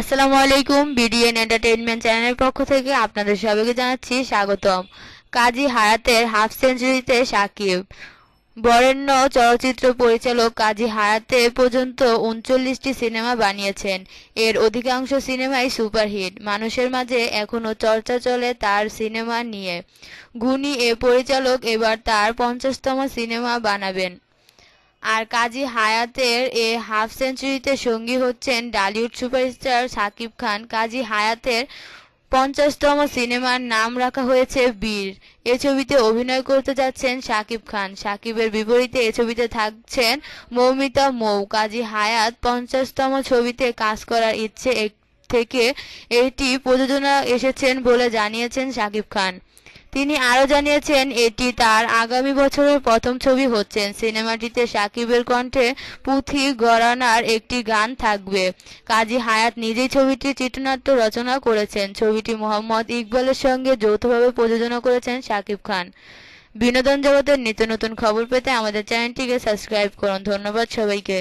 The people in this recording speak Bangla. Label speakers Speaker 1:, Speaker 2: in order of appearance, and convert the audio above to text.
Speaker 1: আসসালামু আলাইকুম বিডিএন এন্টারটেইনমেন্ট চ্যানেলের পক্ষ থেকে আপনাদের সবাইকে জানাচ্ছি স্বাগতম। কাজী হায়াতের হাফ সেঞ্চুরিতে সাকিব। বরেণ্য চলচ্চিত্র পরিচালক কাজী হায়াতে পর্যন্ত উনচল্লিশটি সিনেমা বানিয়েছেন। এর অধিকাংশ সিনেমাই সুপারহিট। মানুষের মাঝে এখনও চর্চা চলে তার সিনেমা নিয়ে। গুণী এ পরিচালক এবার তার পঞ্চাশতম সিনেমা বানাবেন। আর কাজী হায়াতের এ হাফ সেঞ্চুরিতে সঙ্গী হচ্ছেন ডালিউড সুপারস্টার সাকিব খান। কাজী হায়াতের পঞ্চাশতম সিনেমার নাম রাখা হয়েছে বীর। এ ছবিতে অভিনয় করতে যাচ্ছেন সাকিব খান। সাকিবের বিপরীতে এ ছবিতে থাকছেন মৌমিতা মৌ। কাজী হায়াত পঞ্চাশতম ছবিতে কাজ করার ইচ্ছে থেকে এটি প্রযোজনা এসেছেন বলে জানিয়েছেন সাকিব খান। তিনি আরও জানিয়েছেন, এটি তার আগামী বছরের প্রথম ছবি হচ্ছেন সিনেমাটিতে সাকিবের কণ্ঠে পুঁথি গড়ানার একটি গান থাকবে। কাজী হায়াত নিজেই ছবিটির চিত্রনাট্য রচনা করেছেন। ছবিটি মোহাম্মদ ইকবালের সঙ্গে যৌথভাবে প্রযোজনা করেছেন সাকিব খান। বিনোদন জগতের নিত্য নতুন খবর পেতে আমাদের চ্যানেলটিকে সাবস্ক্রাইব করুন। ধন্যবাদ সবাইকে।